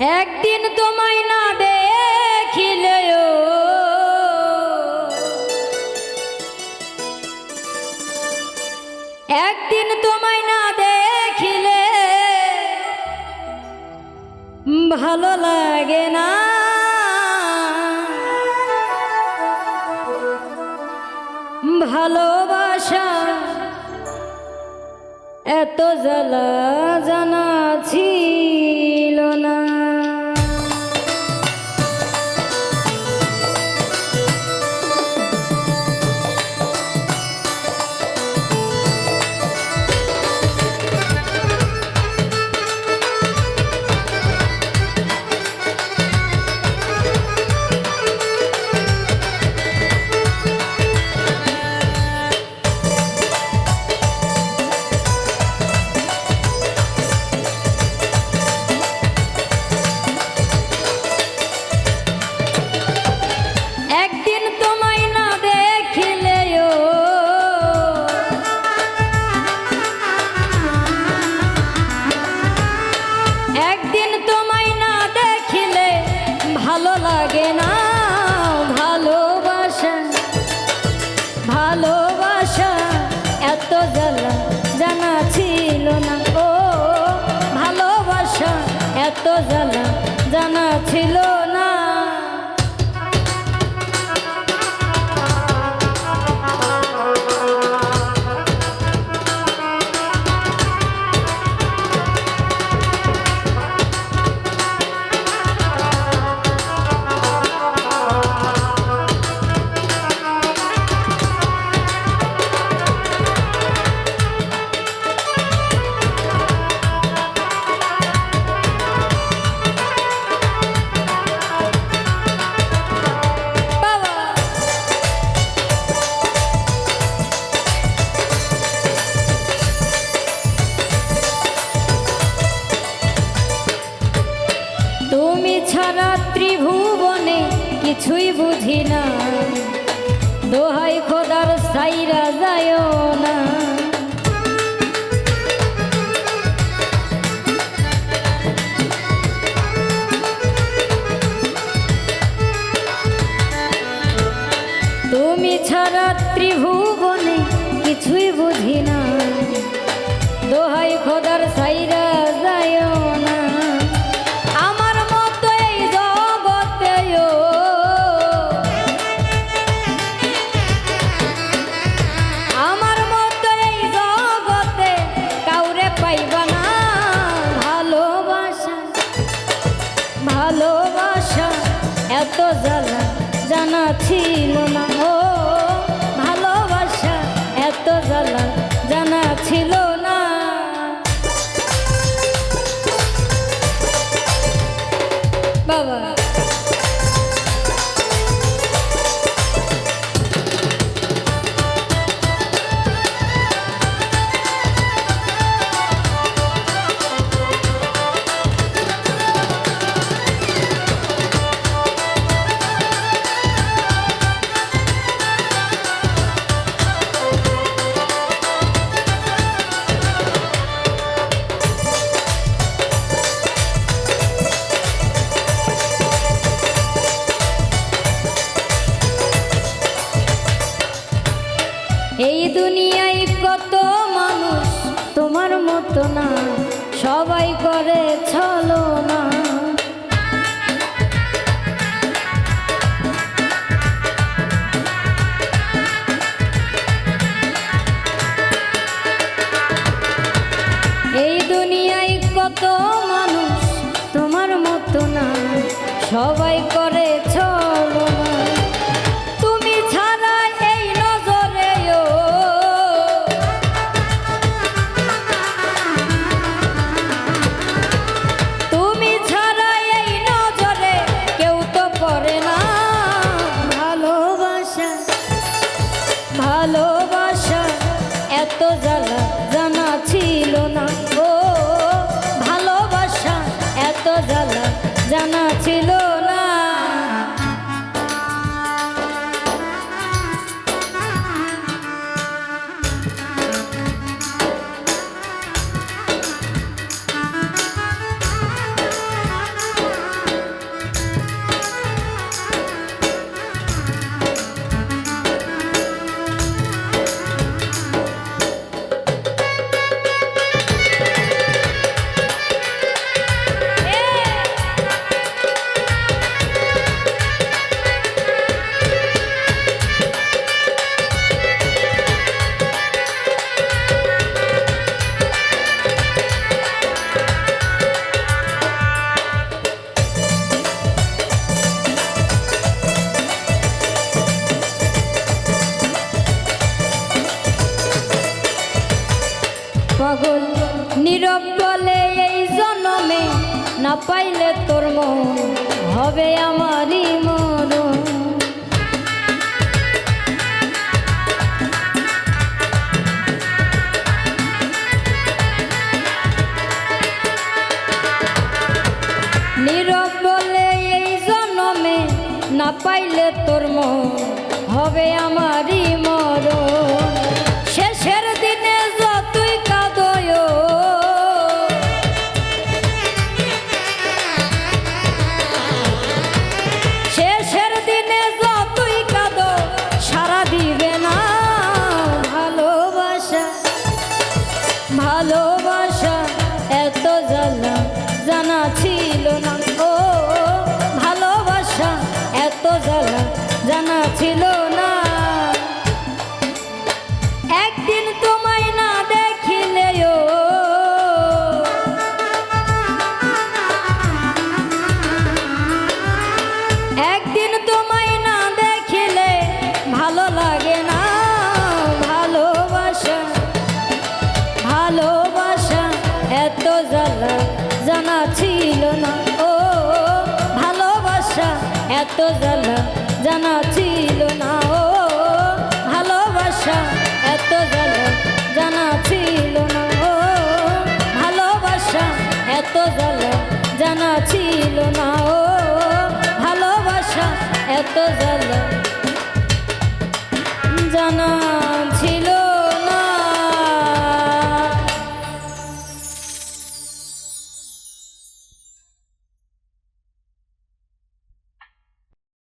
একদিন তোমায় না দেখিলেও একদিন তোমায় না দেখিলে ভালো লাগে না। ভালোবাসা এত জ্বালা জানা ছিল এত না। দোহাই খোদার সাইরা যায় না। তুমি ছাড়া ত্রিভুবনে কিছুই বুঝি না। দোহাই খোদার সাইরা যায় জানা ছিল না ভালোবাসা এত জানা ছিল না। বাবা। না। সবাই করে ছলো না। এই দুনিয়ায় কত মানুষ তোমার মতো না। সবাই পাগল নীরব বলে এই জনমে না পাইলে তোর মন হবে আমারই মরণ। এত জ্বালা, জানা ছিল না ও। ভালোবাসা এত জ্বালা, জানা ছিল না ও। ভালোবাসা এত জ্বালা, জানা ছিল না ও। ভালোবাসা এত জ্বালা, জানা